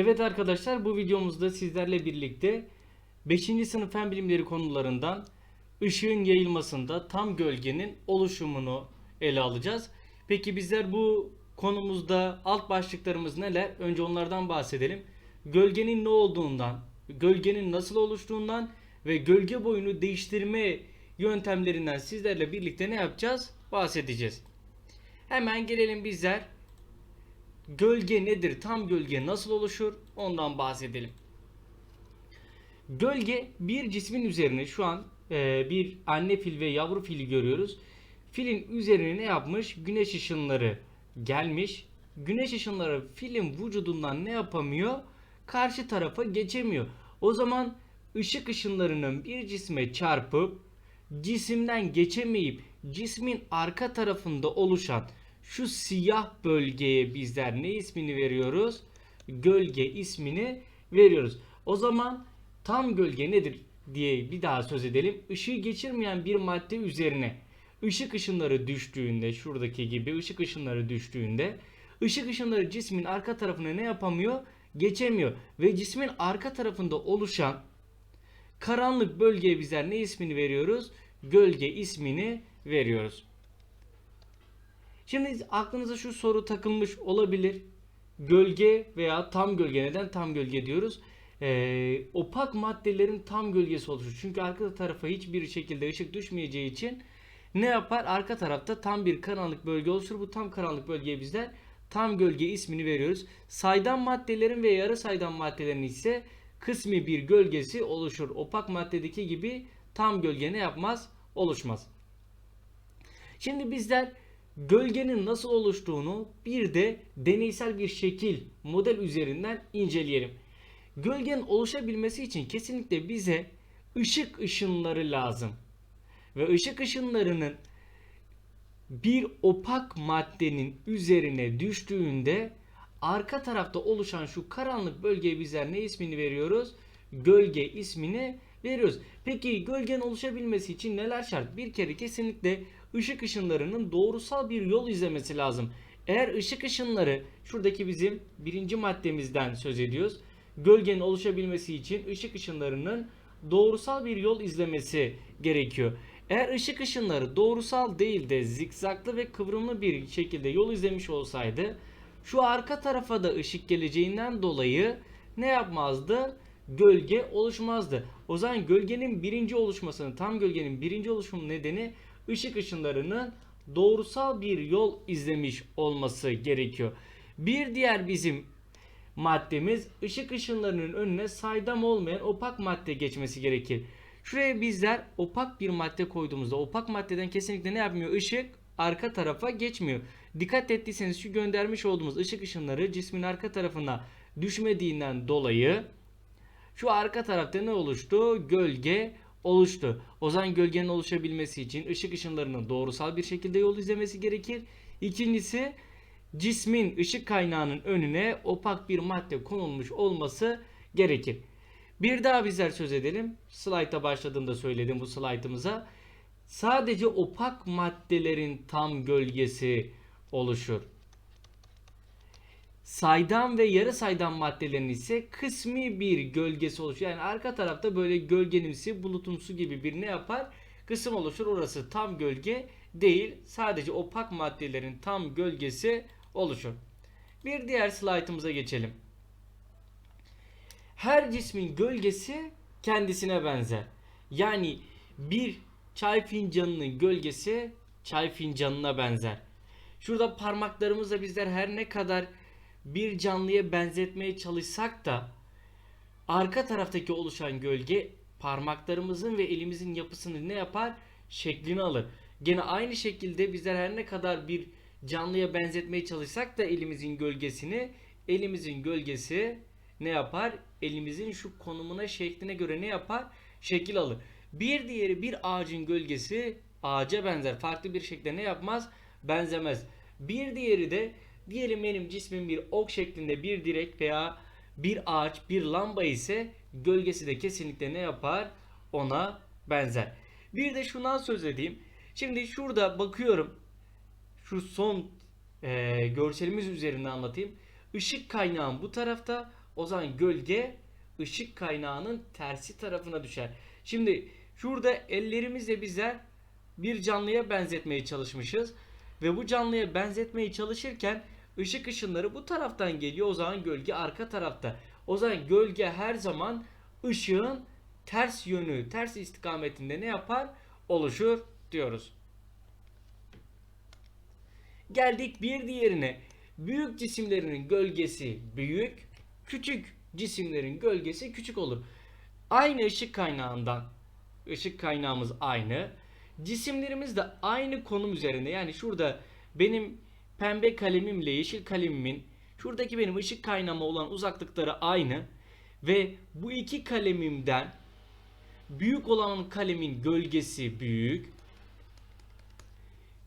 Evet arkadaşlar bu videomuzda sizlerle birlikte 5. sınıf fen bilimleri konularından ışığın yayılmasında tam gölgenin oluşumunu ele alacağız. Peki bizler bu konumuzda alt başlıklarımız neler? Önce onlardan bahsedelim. Gölgenin ne olduğundan, gölgenin nasıl oluştuğundan ve gölge boyunu değiştirme yöntemlerinden sizlerle birlikte ne yapacağız? Bahsedeceğiz. Hemen gelelim bizler Gölge nedir? Tam gölge nasıl oluşur? Ondan bahsedelim. Gölge bir cismin üzerine şu an e, bir anne fil ve yavru fili görüyoruz. Filin üzerine ne yapmış? Güneş ışınları gelmiş. Güneş ışınları filin vücudundan ne yapamıyor? Karşı tarafa geçemiyor. O zaman ışık ışınlarının bir cisme çarpıp cisimden geçemeyip cismin arka tarafında oluşan şu siyah bölgeye bizler ne ismini veriyoruz? Gölge ismini veriyoruz. O zaman tam gölge nedir diye bir daha söz edelim. Işığı geçirmeyen bir madde üzerine ışık ışınları düştüğünde şuradaki gibi ışık ışınları düştüğünde ışık ışınları cismin arka tarafına ne yapamıyor? Geçemiyor ve cismin arka tarafında oluşan karanlık bölgeye bizler ne ismini veriyoruz? Gölge ismini veriyoruz. Şimdi aklınıza şu soru takılmış olabilir. Gölge veya tam gölge neden tam gölge diyoruz? Ee, opak maddelerin tam gölgesi oluşur. Çünkü arka tarafa hiçbir şekilde ışık düşmeyeceği için ne yapar? Arka tarafta tam bir karanlık bölge oluşur. Bu tam karanlık bölgeye bizler tam gölge ismini veriyoruz. Saydam maddelerin ve yarı saydam maddelerin ise kısmi bir gölgesi oluşur. Opak maddedeki gibi tam gölge ne yapmaz? Oluşmaz. Şimdi bizler gölgenin nasıl oluştuğunu bir de deneysel bir şekil model üzerinden inceleyelim. Gölgenin oluşabilmesi için kesinlikle bize ışık ışınları lazım. Ve ışık ışınlarının bir opak maddenin üzerine düştüğünde arka tarafta oluşan şu karanlık bölgeye bizler ne ismini veriyoruz? Gölge ismini veriyoruz. Peki gölgenin oluşabilmesi için neler şart? Bir kere kesinlikle ışık ışınlarının doğrusal bir yol izlemesi lazım. Eğer ışık ışınları şuradaki bizim birinci maddemizden söz ediyoruz. Gölgenin oluşabilmesi için ışık ışınlarının doğrusal bir yol izlemesi gerekiyor. Eğer ışık ışınları doğrusal değil de zikzaklı ve kıvrımlı bir şekilde yol izlemiş olsaydı şu arka tarafa da ışık geleceğinden dolayı ne yapmazdı? Gölge oluşmazdı. O zaman gölgenin birinci oluşmasının tam gölgenin birinci oluşum nedeni ışık ışınlarının doğrusal bir yol izlemiş olması gerekiyor. Bir diğer bizim maddemiz ışık ışınlarının önüne saydam olmayan opak madde geçmesi gerekir. Şuraya bizler opak bir madde koyduğumuzda opak maddeden kesinlikle ne yapmıyor? Işık arka tarafa geçmiyor. Dikkat ettiyseniz şu göndermiş olduğumuz ışık ışınları cismin arka tarafına düşmediğinden dolayı şu arka tarafta ne oluştu? Gölge oluştu. O zaman gölgenin oluşabilmesi için ışık ışınlarının doğrusal bir şekilde yol izlemesi gerekir. İkincisi cismin ışık kaynağının önüne opak bir madde konulmuş olması gerekir. Bir daha bizler söz edelim. Slayta başladığımda söyledim bu slaytımıza. Sadece opak maddelerin tam gölgesi oluşur. Saydam ve yarı saydam maddelerin ise kısmi bir gölgesi oluşur. Yani arka tarafta böyle gölgenimsi, bulutumsu gibi bir ne yapar? Kısım oluşur. Orası tam gölge değil. Sadece opak maddelerin tam gölgesi oluşur. Bir diğer slaytımıza geçelim. Her cismin gölgesi kendisine benzer. Yani bir çay fincanının gölgesi çay fincanına benzer. Şurada parmaklarımızla bizler her ne kadar bir canlıya benzetmeye çalışsak da arka taraftaki oluşan gölge parmaklarımızın ve elimizin yapısını ne yapar? Şeklini alır. Gene aynı şekilde bizler her ne kadar bir canlıya benzetmeye çalışsak da elimizin gölgesini elimizin gölgesi ne yapar? Elimizin şu konumuna şekline göre ne yapar? Şekil alır. Bir diğeri bir ağacın gölgesi ağaca benzer. Farklı bir şekilde ne yapmaz? Benzemez. Bir diğeri de diyelim benim cismim bir ok şeklinde bir direk veya bir ağaç, bir lamba ise gölgesi de kesinlikle ne yapar? Ona benzer. Bir de şundan söz edeyim. Şimdi şurada bakıyorum. Şu son e, görselimiz üzerinde anlatayım. Işık kaynağım bu tarafta. O zaman gölge ışık kaynağının tersi tarafına düşer. Şimdi şurada ellerimizle bizler bir canlıya benzetmeye çalışmışız. Ve bu canlıya benzetmeye çalışırken ışık ışınları bu taraftan geliyor. O zaman gölge arka tarafta. O zaman gölge her zaman ışığın ters yönü, ters istikametinde ne yapar? Oluşur diyoruz. Geldik bir diğerine. Büyük cisimlerin gölgesi büyük, küçük cisimlerin gölgesi küçük olur. Aynı ışık kaynağından, ışık kaynağımız aynı. Cisimlerimiz de aynı konum üzerinde. Yani şurada benim pembe kalemimle yeşil kalemimin şuradaki benim ışık kaynağıma olan uzaklıkları aynı. Ve bu iki kalemimden büyük olan kalemin gölgesi büyük.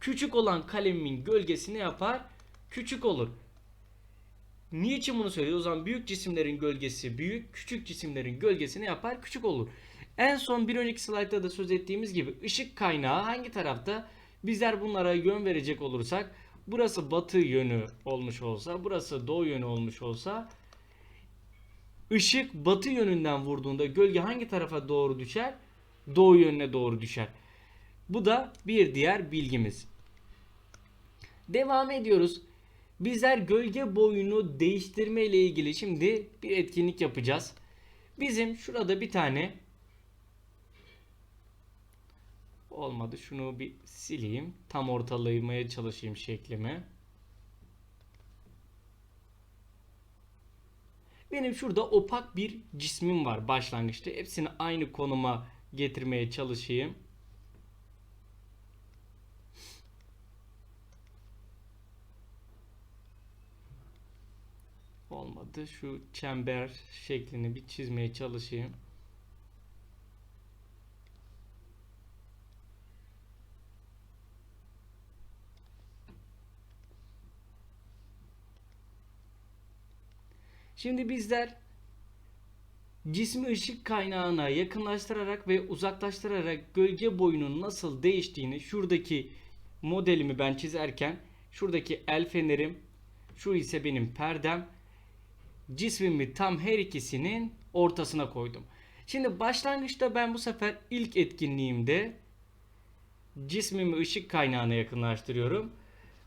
Küçük olan kalemimin gölgesi ne yapar? Küçük olur. Niçin bunu söylüyor? O zaman büyük cisimlerin gölgesi büyük, küçük cisimlerin gölgesi ne yapar? Küçük olur. En son bir önceki slaytta da söz ettiğimiz gibi ışık kaynağı hangi tarafta? Bizler bunlara yön verecek olursak burası batı yönü olmuş olsa, burası doğu yönü olmuş olsa ışık batı yönünden vurduğunda gölge hangi tarafa doğru düşer? Doğu yönüne doğru düşer. Bu da bir diğer bilgimiz. Devam ediyoruz. Bizler gölge boyunu değiştirme ile ilgili şimdi bir etkinlik yapacağız. Bizim şurada bir tane olmadı. Şunu bir sileyim. Tam ortalamaya çalışayım şeklimi. Benim şurada opak bir cismim var başlangıçta. Hepsini aynı konuma getirmeye çalışayım. Olmadı. Şu çember şeklini bir çizmeye çalışayım. Şimdi bizler cismi ışık kaynağına yakınlaştırarak ve uzaklaştırarak gölge boyunun nasıl değiştiğini şuradaki modelimi ben çizerken şuradaki el fenerim şu ise benim perdem cismimi tam her ikisinin ortasına koydum. Şimdi başlangıçta ben bu sefer ilk etkinliğimde cismimi ışık kaynağına yakınlaştırıyorum.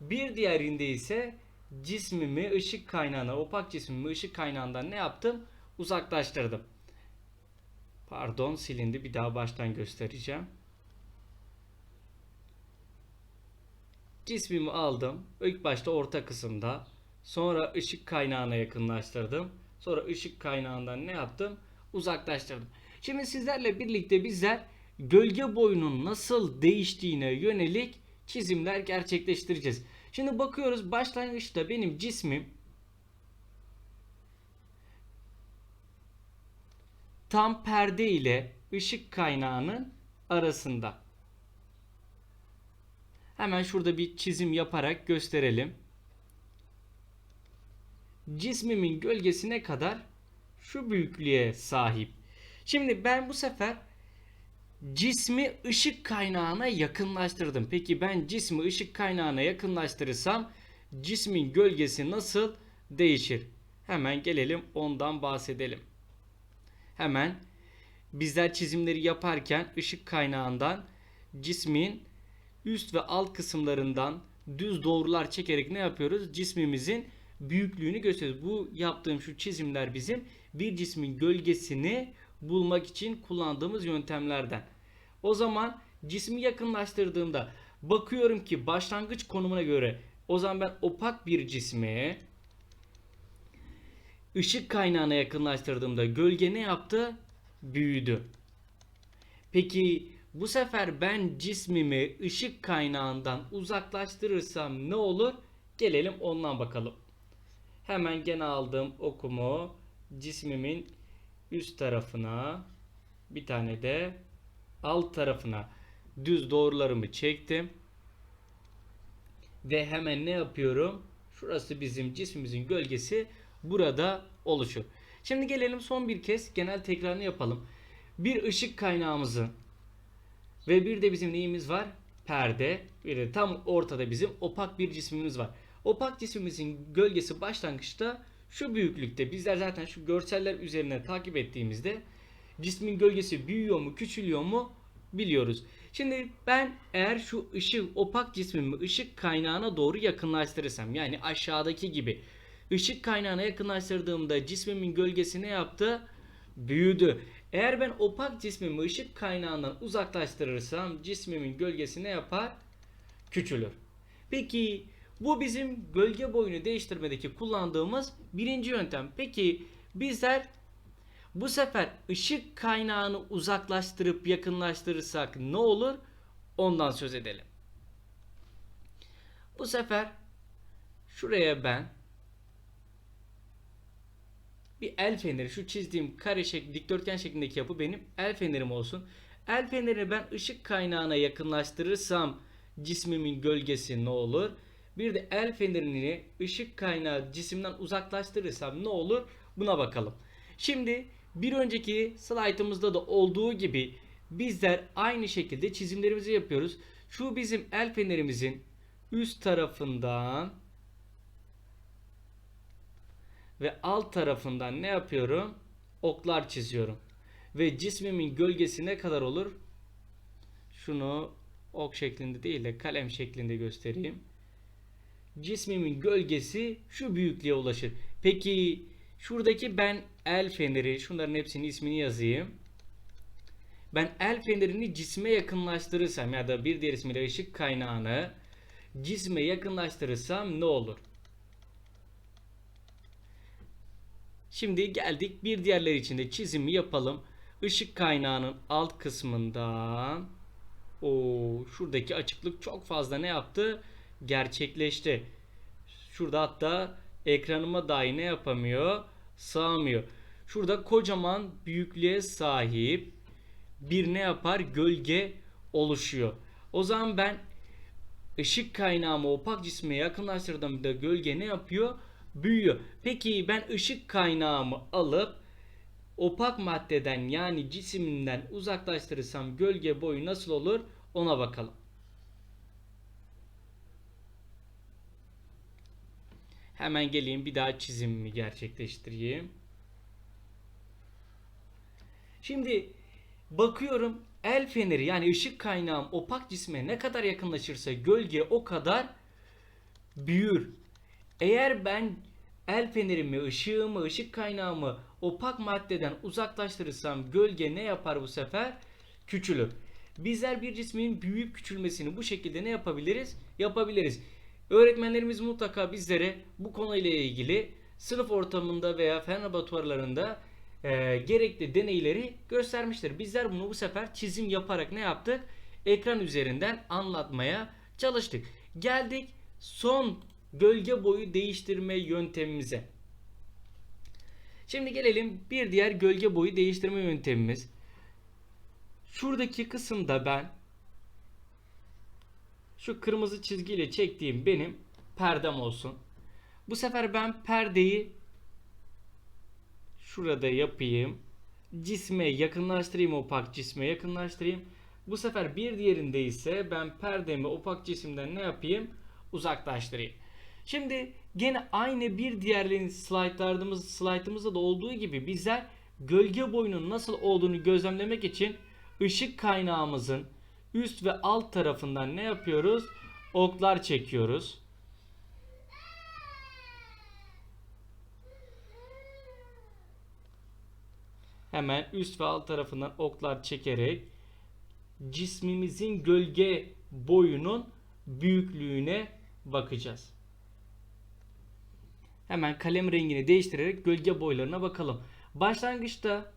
Bir diğerinde ise cismimi ışık kaynağına, opak cismimi ışık kaynağından ne yaptım? Uzaklaştırdım. Pardon silindi. Bir daha baştan göstereceğim. Cismimi aldım. İlk başta orta kısımda. Sonra ışık kaynağına yakınlaştırdım. Sonra ışık kaynağından ne yaptım? Uzaklaştırdım. Şimdi sizlerle birlikte bizler gölge boyunun nasıl değiştiğine yönelik çizimler gerçekleştireceğiz. Şimdi bakıyoruz başlangıçta benim cismim tam perde ile ışık kaynağının arasında. Hemen şurada bir çizim yaparak gösterelim. Cismimin gölgesine kadar şu büyüklüğe sahip. Şimdi ben bu sefer cismi ışık kaynağına yakınlaştırdım. Peki ben cismi ışık kaynağına yakınlaştırırsam cismin gölgesi nasıl değişir? Hemen gelelim ondan bahsedelim. Hemen bizler çizimleri yaparken ışık kaynağından cismin üst ve alt kısımlarından düz doğrular çekerek ne yapıyoruz? Cismimizin büyüklüğünü gösteriyoruz. Bu yaptığım şu çizimler bizim bir cismin gölgesini bulmak için kullandığımız yöntemlerden. O zaman cismi yakınlaştırdığımda bakıyorum ki başlangıç konumuna göre o zaman ben opak bir cismi ışık kaynağına yakınlaştırdığımda gölge ne yaptı? Büyüdü. Peki bu sefer ben cismimi ışık kaynağından uzaklaştırırsam ne olur? Gelelim ondan bakalım. Hemen gene aldığım okumu cismimin üst tarafına bir tane de alt tarafına düz doğrularımı çektim. Ve hemen ne yapıyorum? Şurası bizim cismimizin gölgesi burada oluşur. Şimdi gelelim son bir kez genel tekrarını yapalım. Bir ışık kaynağımızın ve bir de bizim neyimiz var? Perde. Bir de tam ortada bizim opak bir cismimiz var. Opak cismimizin gölgesi başlangıçta şu büyüklükte bizler zaten şu görseller üzerine takip ettiğimizde cismin gölgesi büyüyor mu küçülüyor mu biliyoruz. Şimdi ben eğer şu ışık opak cismimi ışık kaynağına doğru yakınlaştırırsam yani aşağıdaki gibi ışık kaynağına yakınlaştırdığımda cismimin gölgesi ne yaptı? Büyüdü. Eğer ben opak cismimi ışık kaynağından uzaklaştırırsam cismimin gölgesi ne yapar? Küçülür. Peki bu bizim gölge boyunu değiştirmedeki kullandığımız birinci yöntem. Peki bizler bu sefer ışık kaynağını uzaklaştırıp yakınlaştırırsak ne olur? Ondan söz edelim. Bu sefer şuraya ben bir el feneri şu çizdiğim kare şekli dikdörtgen şeklindeki yapı benim el fenerim olsun. El fenerini ben ışık kaynağına yakınlaştırırsam cismimin gölgesi ne olur? Bir de el fenerini ışık kaynağı cisimden uzaklaştırırsam ne olur? Buna bakalım. Şimdi bir önceki slaytımızda da olduğu gibi bizler aynı şekilde çizimlerimizi yapıyoruz. Şu bizim el fenerimizin üst tarafından ve alt tarafından ne yapıyorum? Oklar çiziyorum. Ve cismimin gölgesi ne kadar olur? Şunu ok şeklinde değil de kalem şeklinde göstereyim. Cismimin gölgesi şu büyüklüğe ulaşır. Peki şuradaki ben el feneri, şunların hepsinin ismini yazayım. Ben el fenerini cisme yakınlaştırırsam ya da bir diğer ismiyle ışık kaynağını cisme yakınlaştırırsam ne olur? Şimdi geldik bir diğerleri için de çizimi yapalım. Işık kaynağının alt kısmından o şuradaki açıklık çok fazla ne yaptı? Gerçekleşti. Şurada hatta ekranıma dahi ne yapamıyor? Sığamıyor. Şurada kocaman büyüklüğe sahip bir ne yapar? Gölge oluşuyor. O zaman ben ışık kaynağımı opak cisme yakınlaştırdığımda gölge ne yapıyor? Büyüyor. Peki ben ışık kaynağımı alıp opak maddeden yani cisimden uzaklaştırırsam gölge boyu nasıl olur? Ona bakalım. Hemen geleyim bir daha çizimimi gerçekleştireyim. Şimdi bakıyorum el feneri yani ışık kaynağım opak cisme ne kadar yakınlaşırsa gölge o kadar büyür. Eğer ben el fenerimi, ışığımı, ışık kaynağımı opak maddeden uzaklaştırırsam gölge ne yapar bu sefer? Küçülür. Bizler bir cismin büyüyüp küçülmesini bu şekilde ne yapabiliriz? Yapabiliriz. Öğretmenlerimiz mutlaka bizlere bu konuyla ilgili sınıf ortamında veya fen laboratuvarlarında e, gerekli deneyleri göstermiştir. Bizler bunu bu sefer çizim yaparak ne yaptık? Ekran üzerinden anlatmaya çalıştık. Geldik son gölge boyu değiştirme yöntemimize. Şimdi gelelim bir diğer gölge boyu değiştirme yöntemimiz. Şuradaki kısımda ben şu kırmızı çizgiyle çektiğim benim perdem olsun. Bu sefer ben perdeyi şurada yapayım. Cisme yakınlaştırayım opak cisme yakınlaştırayım. Bu sefer bir diğerinde ise ben perdemi opak cisimden ne yapayım? Uzaklaştırayım. Şimdi gene aynı bir diğerlerin slaytlarımız, slaytımızda da olduğu gibi bizler gölge boyunun nasıl olduğunu gözlemlemek için ışık kaynağımızın üst ve alt tarafından ne yapıyoruz? Oklar çekiyoruz. Hemen üst ve alt tarafından oklar çekerek cismimizin gölge boyunun büyüklüğüne bakacağız. Hemen kalem rengini değiştirerek gölge boylarına bakalım. Başlangıçta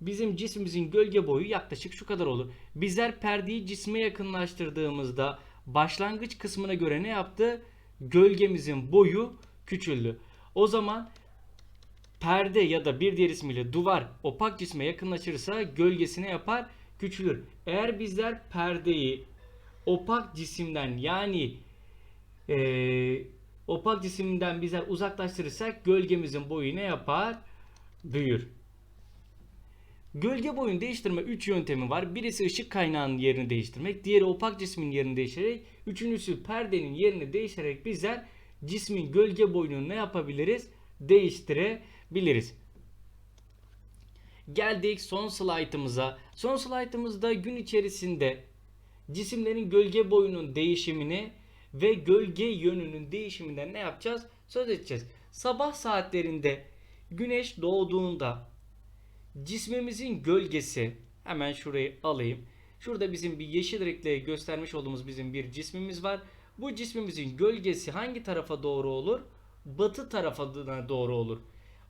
bizim cismimizin gölge boyu yaklaşık şu kadar olur. Bizler perdeyi cisme yakınlaştırdığımızda başlangıç kısmına göre ne yaptı? Gölgemizin boyu küçüldü. O zaman perde ya da bir diğer ismiyle duvar opak cisme yakınlaşırsa gölgesine yapar? Küçülür. Eğer bizler perdeyi opak cisimden yani ee, opak cisimden bizler uzaklaştırırsak gölgemizin boyu ne yapar? Büyür. Gölge boyunu değiştirme 3 yöntemi var. Birisi ışık kaynağının yerini değiştirmek, diğeri opak cismin yerini değiştirerek, üçüncüsü perdenin yerini değiştirerek bizler cismin gölge boyunu ne yapabiliriz? değiştirebiliriz. Geldik son slaytımıza. Son slaytımızda gün içerisinde cisimlerin gölge boyunun değişimini ve gölge yönünün değişiminden ne yapacağız? Söz edeceğiz. Sabah saatlerinde güneş doğduğunda cismimizin gölgesi hemen şurayı alayım. Şurada bizim bir yeşil renkle göstermiş olduğumuz bizim bir cismimiz var. Bu cismimizin gölgesi hangi tarafa doğru olur? Batı tarafına doğru olur.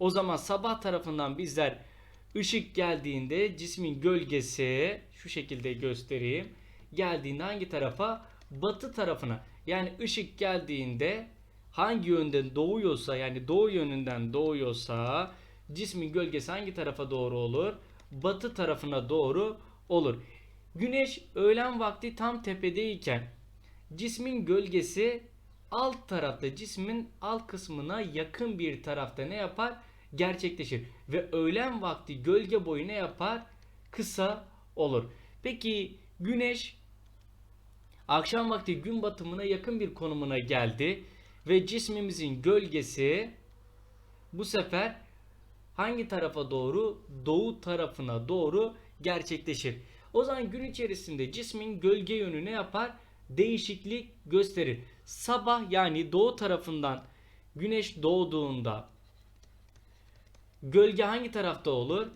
O zaman sabah tarafından bizler ışık geldiğinde cismin gölgesi şu şekilde göstereyim. Geldiğinde hangi tarafa? Batı tarafına. Yani ışık geldiğinde hangi yönden doğuyorsa yani doğu yönünden doğuyorsa cismin gölgesi hangi tarafa doğru olur? Batı tarafına doğru olur. Güneş öğlen vakti tam tepedeyken cismin gölgesi alt tarafta cismin alt kısmına yakın bir tarafta ne yapar? Gerçekleşir. Ve öğlen vakti gölge boyu ne yapar? Kısa olur. Peki güneş akşam vakti gün batımına yakın bir konumuna geldi ve cismimizin gölgesi bu sefer hangi tarafa doğru? Doğu tarafına doğru gerçekleşir. O zaman gün içerisinde cismin gölge yönü ne yapar? Değişiklik gösterir. Sabah yani doğu tarafından güneş doğduğunda gölge hangi tarafta olur?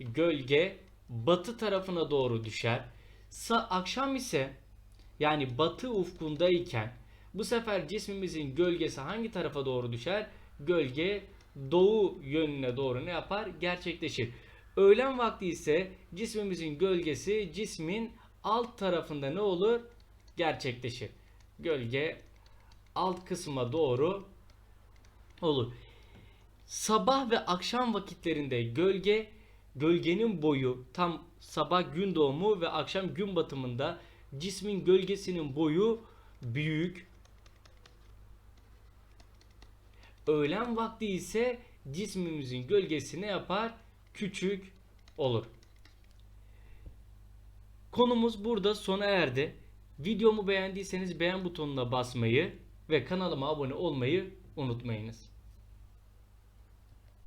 Gölge batı tarafına doğru düşer. Sa akşam ise yani batı ufkundayken bu sefer cismimizin gölgesi hangi tarafa doğru düşer? Gölge doğu yönüne doğru ne yapar? Gerçekleşir. Öğlen vakti ise cismimizin gölgesi cismin alt tarafında ne olur? Gerçekleşir. Gölge alt kısma doğru olur. Sabah ve akşam vakitlerinde gölge gölgenin boyu tam sabah gün doğumu ve akşam gün batımında cismin gölgesinin boyu büyük. Öğlen vakti ise cismimizin gölgesi ne yapar? Küçük olur. Konumuz burada sona erdi. Videomu beğendiyseniz beğen butonuna basmayı ve kanalıma abone olmayı unutmayınız.